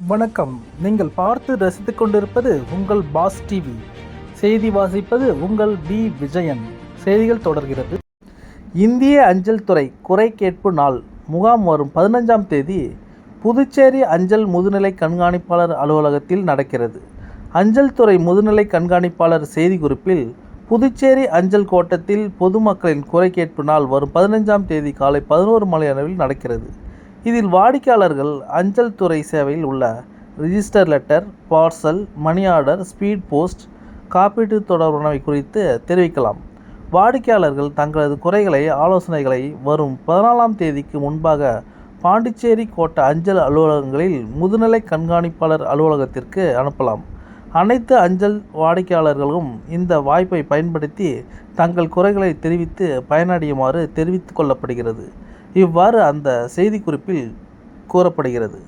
வணக்கம். நீங்கள் பார்த்து ரசித்து கொண்டிருப்பது உங்கள் பாஸ் டிவி. செய்தி வாசிப்பது உங்கள் பி. விஜயன். செய்திகள் தொடர்கிறது. இந்திய அஞ்சல் துறை குறை கேட்பு நாள் முகாம் வரும் பதினஞ்சாம் தேதி புதுச்சேரி அஞ்சல் முதுநிலை கண்காணிப்பாளர் அலுவலகத்தில் நடக்கிறது. அஞ்சல் துறை முதுநிலை கண்காணிப்பாளர் செய்திக்குறிப்பில் புதுச்சேரி அஞ்சல் கோட்டத்தில் பொதுமக்களின் குறை கேட்பு நாள் வரும் பதினஞ்சாம் தேதி காலை பதினோரு மணி அளவில் நடக்கிறது. இதில் வாடிக்கையாளர்கள் அஞ்சல் துறை சேவையில் உள்ள register letter parcel money order speed post காப்பீட்டு தொடர்பானவை குறித்து தெரிவிக்கலாம். வாடிக்கையாளர்கள் தங்களது குறைகளை ஆலோசனைகளை வரும் பதினாலாம் தேதிக்கு முன்பாக பாண்டிச்சேரி கோட்ட அஞ்சல் அலுவலகங்களில் முதுநிலை கண்காணிப்பாளர் அலுவலகத்திற்கு அனுப்பலாம். அனைத்து அஞ்சல் வாடிக்கையாளர்களும் இந்த வாய்ப்பை பயன்படுத்தி தங்கள் குறைகளை தெரிவித்து பயனடையுமாறு தெரிவித்துக் கொள்ளப்படுகிறது. இவ்வாறு அந்த செய்திக்குறிப்பில் கூறப்படுகிறது.